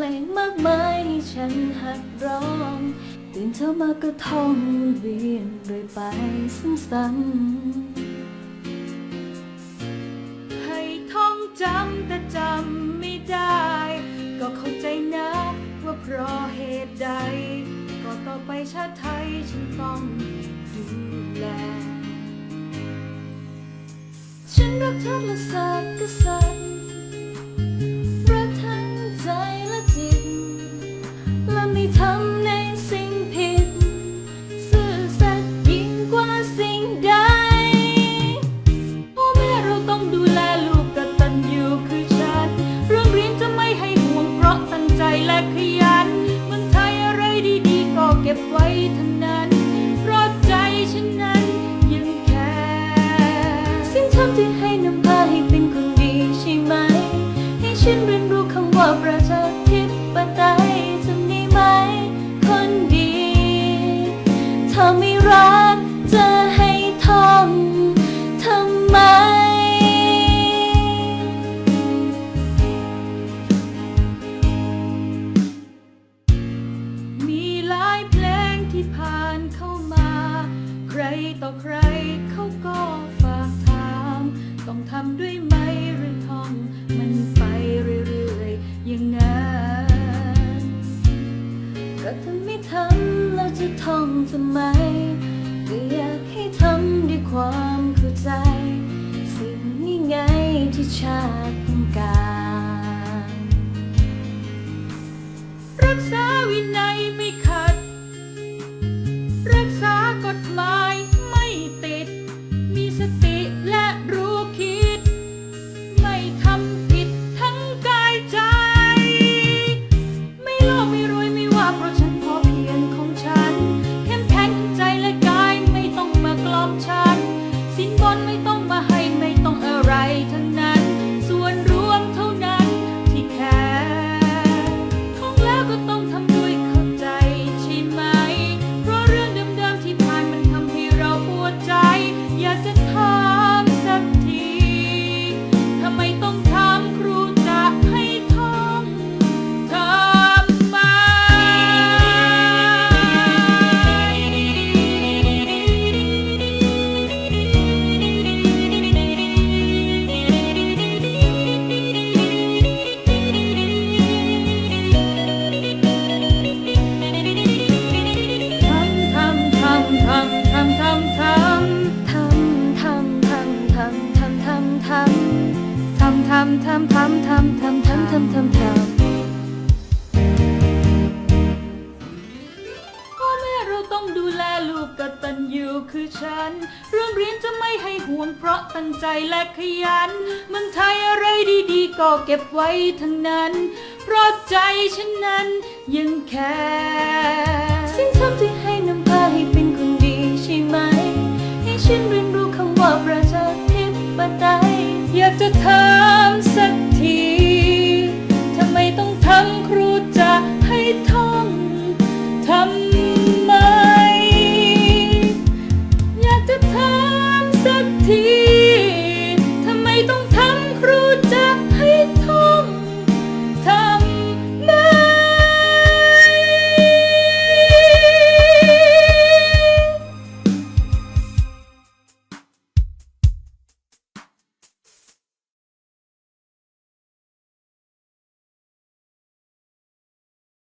พลงมากมายฉันหัดร้องตื่นเช้ามาก็ท่องเวียนเรื่อยไปซ้ำให้ท่องจำแต่จำไม่ได้ ก็เข้าใจนะว่าเพราะเหตุใด ก็ต่อไปชาติไทยฉันต้องดูแล ฉันรักเธอและสักกษัตริย์ รู้คำว่าประชาธิปไตยทำได้ไหมคนดี ถ้าไม่รักจะให้ท่องทำไม มีหลายเพลงที่ผ่านเข้ามา ใครต่อใครเขาก็ ก็ถ้าไม่ทำแล้วจะท่องทำไมก็อยากให้ทำด้วยความเข้าใจ สิ่งนี้ไงที่ชาติำทำทำทำทำทำทำทำทำทำทำพ่อแม่เราต้องดูแลลูกกตัญญูคือฉัน เรื่องเรียนจะไม่ให้ห่วงเพราะตั้งใจและขยันเมืองไทยอะไรดีๆ ก็เก็บไว้ทั้งนั้น เพราะใจฉันนั้นยังแค่สิ่งทำที่ให้น้ำ peace.